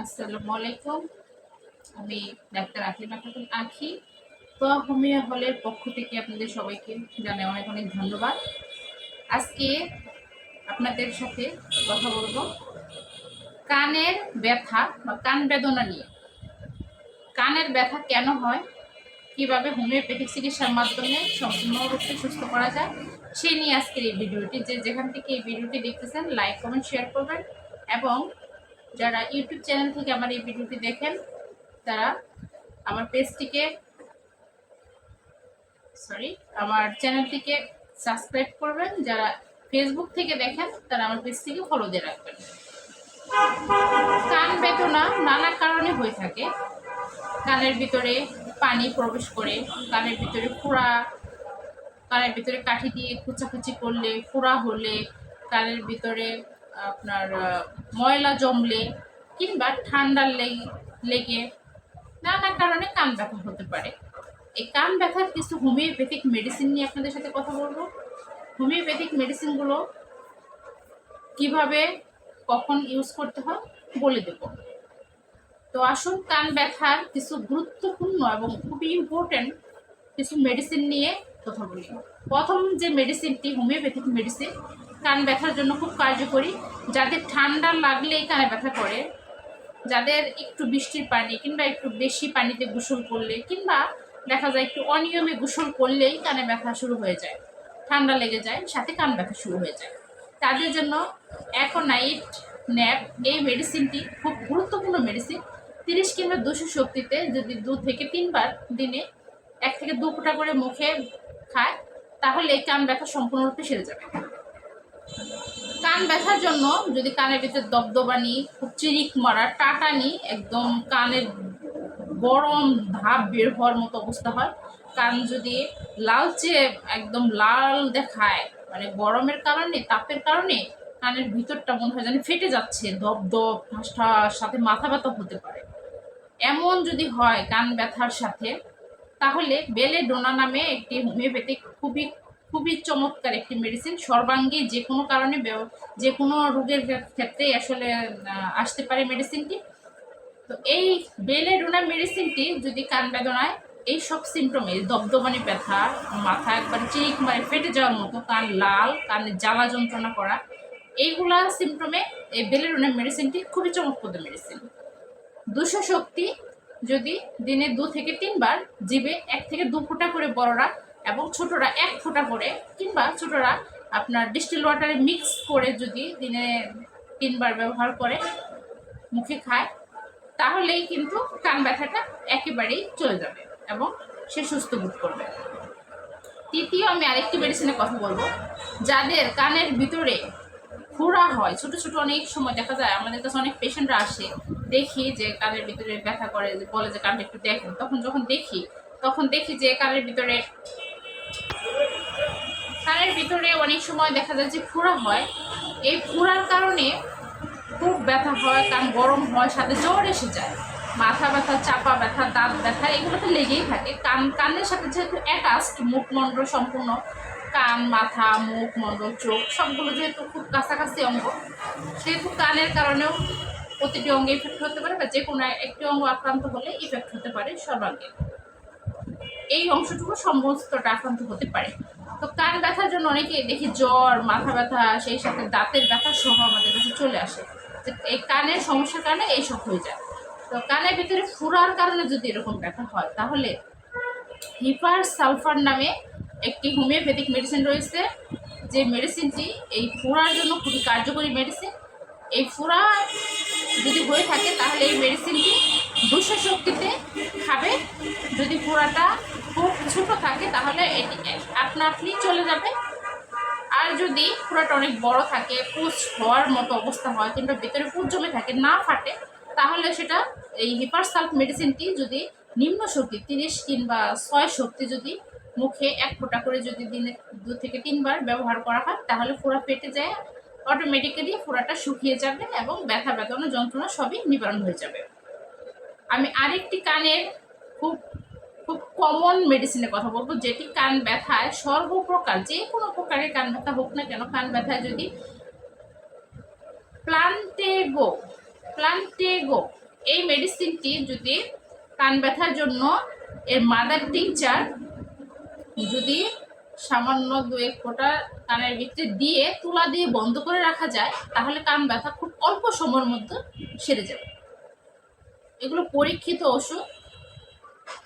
আসসালামু আলাইকুম। আমি ডাক্তার আকলিমা খাতুন আখি। তো হোমিও হলের পক্ষ থেকে আপনাদের সবাইকে জানাই অনেক অনেক ধন্যবাদ। আজকে আপনাদের সাথে কথা বলব কানের ব্যথা বা কান বেদনা নিয়ে। কানের ব্যথা কেন হয়? কীভাবে হোমিওপ্যাথিক চিকিৎসার মাধ্যমে সম্পূর্ণরূপে সুস্থ করা যায়? সেই নিয়ে আজকের এই ভিডিওটি। যে যেখান থেকে এই ভিডিওটি দেখতেছেন লাইক কমেন্ট শেয়ার করবেন এবং যারা ইউটিউব চ্যানেল থেকে আমার এই ভিডিওটি দেখেন, তারা আমার পেজটিকে সরি আমার চ্যানেলটিকে সাবস্ক্রাইব করবেন। যারা ফেসবুক থেকে দেখেন, তারা আমার পেজটিকে ফলো দিয়ে রাখবেন। কান বেদনা নানা কারণে হয়ে থাকে। কানের ভিতরে পানি প্রবেশ করে, কানের ভিতরে ফোড়া কানের ভিতরে কাঠি দিয়ে খুচাখুচি করলে ফোড়া হলে, কানের ভিতরে আপনার ময়লা জমলে কিংবা ঠান্ডার লেগে লেগে নানা কারণে কান ব্যথা হতে পারে। এই কান ব্যথার কিছু হোমিওপ্যাথিক মেডিসিন নিয়ে আপনাদের সাথে কথা বলব। হোমিওপ্যাথিক মেডিসিনগুলো কীভাবে, কখন ইউজ করতে হয় বলে দেব। তো আসুন, কান ব্যথার কিছু গুরুত্বপূর্ণ এবং খুবই ইম্পর্ট্যান্ট কিছু মেডিসিন নিয়ে কথা বলি। প্রথম যে মেডিসিনটি, হোমিওপ্যাথিক মেডিসিন কান ব্যথার জন্য খুব কার্যকরী। যাদের ঠান্ডা লাগলেই কানে ব্যথা করে, যাদের একটু বৃষ্টির পানি কিংবা একটু বেশি পানিতে গোসল করলে কিংবা দেখা যায় একটু অনিয়মে গোসল করলেই কানে ব্যথা শুরু হয়ে যায়, ঠান্ডা লেগে যায়, সাথে কান ব্যথা শুরু হয়ে যায়। তাদের জন্য অ্যাকোনাইট ন্যাপ, এই মেডিসিনটি খুব গুরুত্বপূর্ণ মেডিসিন। তিরিশ কিংবা দুশো শক্তিতে যদি দু থেকে তিনবার দিনে এক থেকে দু ফোঁটা করে মুখে খায় তাহলে কান ব্যথা সম্পূর্ণরূপে সেরে যাবে। কান ব্যথার জন্য যদি কানের ভিতরে দবদবানি, খুব চিরিক মারা, টাটানি একদম কানের গরম ভাব বের হওয়ার মতো অবস্থা হয়। কান যদি লালচে, একদম লাল দেখায় মানে গরমের কারণে, তাপের কারণে কানের ভিতরটা মনে হয় যেন ফেটে যাচ্ছে দপ দপ ঠাস সাথে মাথা ব্যথা হতে পারে। এমন যদি হয় কান ব্যথার সাথে, তাহলে বেলে ডোনা নামে একটি হোমিওপ্যাথিক খুবই খুবই চমৎকার একটি মেডিসিন সর্বাঙ্গী যে কোনো কারণে যে কোনো রোগের ক্ষেত্রে আসলে আসতে পারে মেডিসিনটি তো এই বেলে বেলেডোনা মেডিসিনটি যদি কান বেদনায়, এই সব সিমটমে দবদবানি ব্যথা, মাথা একবার চিক মারে, ফেটে যাওয়ার মতো, কান লাল, কানে জ্বালা যন্ত্রণা করা, এইগুলা সিমটমে এই বেলেডোনা মেডিসিনটি খুবই চমৎকার মেডিসিন দুশো শক্তি যদি দিনে দু থেকে তিনবার, জিভে এক থেকে দু ফোঁটা করে বড়রা এবং ছোটরা এক ফোঁটা করে কিংবা ছোটরা আপনার ডিস্টিল ওয়াটারে মিক্স করে যদি দিনে তিনবার ব্যবহার করে মুখে খায়, তাহলেই কিন্তু কান ব্যথাটা একেবারেই চলে যাবে এবং সে সুস্থ বোধ করবে। তৃতীয় আমি আরেকটি মেডিসিনের কথা বলব। যাদের কানের ভিতরে ফোড়া হয়, ছোট ছোট অনেক সময় দেখা যায়, আমাদের কাছে অনেক পেশেন্টরা আসে, দেখি যে কানের ভিতরে ব্যথা করে, বলে যে কানটা একটু দেখেন। তখন যখন দেখি, তখন দেখি যে কানের ভিতরে কানের ভিতরে অনেক সময় দেখা যায় যে ফোড়া হয়। এই ফোড়ার কারণে খুব ব্যথা হয় কান গরম হয়, সাথে জ্বর এসে যায়। মাথা ব্যথা, চাপা ব্যথা, দাঁত ব্যথা, এগুলো তো লেগেই থাকে। কান, কানের সাথে যেহেতু অ্যাটাচড মুখমণ্ডল সম্পূর্ণ, কান, মাথা, মুখ মণ্ডল চোখ, সবগুলো যেহেতু খুব কাছাকাছি অঙ্গ, সেহেতু কানের কারণেও প্রতিটি অঙ্গে ইফেক্ট হতে পারে বা যে কোনো একটি অঙ্গ আক্রান্ত হলে ইফেক্ট হতে পারে সর্বাঙ্গে। এই অংশটুকু সমস্তটা আক্রান্ত হতে পারে। তো কান ব্যথার জন্য অনেকে দেখি জ্বর, মাথা ব্যথা, সেই সাথে দাঁতের ব্যথা সহ আমাদের কাছে চলে আসে। যে এই কানের সমস্যার কারণে এইসব হয়ে যায়। তো কানের ভিতরে ফুরার কারণে যদি এরকম ব্যথা হয়, তাহলে হিপার সালফার নামে একটি হোমিওপ্যাথিক মেডিসিন রয়েছে। যে মেডিসিনটি এই ফোড়ার জন্য খুবই কার্যকরী মেডিসিন। এই ফোড়া যদি হয়ে থাকে, তাহলে এই মেডিসিনটি দুশো শক্তিতে খাবে। যদি ফোড়াটা ছোট থাকে, তাহলে এটি আপনা আপনি চলে যাবে আর যদি ফোড়াটা অনেক বড় থাকে, পুষ হওয়ার মতো অবস্থা হয় কিংবা ভিতরে পুষ জমে থাকে, না ফাটে, তাহলে সেটা এই হিপার সাল্ফ মেডিসিনটি যদি নিম্ন শক্তি, তিরিশ কিংবা ছয় শক্তি যদি মুখে এক ফোঁটা করে যদি দিনে দু থেকে তিনবার ব্যবহার করা হয়, তাহলে ফোড়া পেটে যায় অটোমেটিক্যালি ফোড়াটা শুকিয়ে যাবে এবং ব্যথা বেদনা যন্ত্রণা সবই নিবারণ হয়ে যাবে। আমি আরেকটি কানের খুব খুব কমন মেডিসিনের কথা বলব, যেটি কান ব্যথায় সর্বপ্রকার, যে কোনো প্রকারের কান ব্যথা হোক না কেন, কান ব্যথায় যদি প্লান্টেগো প্লান্টেগো, এই মেডিসিনটি যদি কান ব্যথার জন্য, এর মাদার টিংচার যদি সামান্য দু এক ফোঁটা কানের ভিতরে দিয়ে তুলা দিয়ে বন্ধ করে রাখা যায়, তাহলে কান ব্যথা খুব অল্প সময়ের মধ্যে সেরে যাবে। এগুলো পরীক্ষিত ওষুধ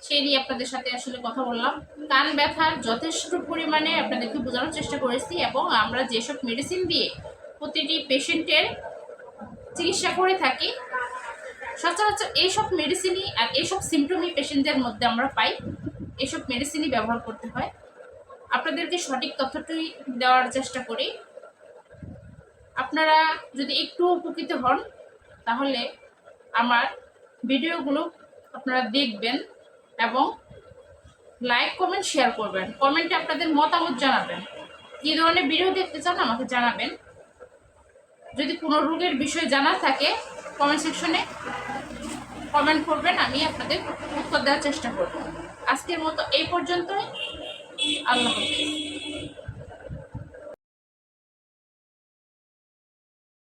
সেই নিয়ে আপনাদের সাথে আসলে কথা বললাম। কান ব্যথার যথেষ্ট পরিমাণে আপনাদেরকে বোঝানোর চেষ্টা করেছি এবং আমরা যেসব মেডিসিন দিয়ে প্রতিটি পেশেন্টের চিকিৎসা করে থাকি, সচরাচর এইসব মেডিসিনই আর এইসব সিমটমই পেশেন্টদের মধ্যে আমরা পাই। এসব মেডিসিনই ব্যবহার করতে হয়। আপনাদেরকে সঠিক তথ্যটি দেওয়ার চেষ্টা করি। আপনারা যদি একটু উপকৃত হন, তাহলে আমার ভিডিওগুলো আপনারা দেখবেন। এবং লাইক কমেন্ট শেয়ার করবেন। কমেন্টে আপনাদের মতামত জানাবেন। কী ধরনের ভিডিও দেখতে চান আমাকে জানাবেন। যদি কোনো রোগের বিষয়ে জানা থাকে কমেন্ট সেকশনে কমেন্ট করবেন, আমি আপনাদের উত্তর দেওয়ার চেষ্টা করব। আজকের মতো এই পর্যন্তই। আল্লাহ হাফিজ।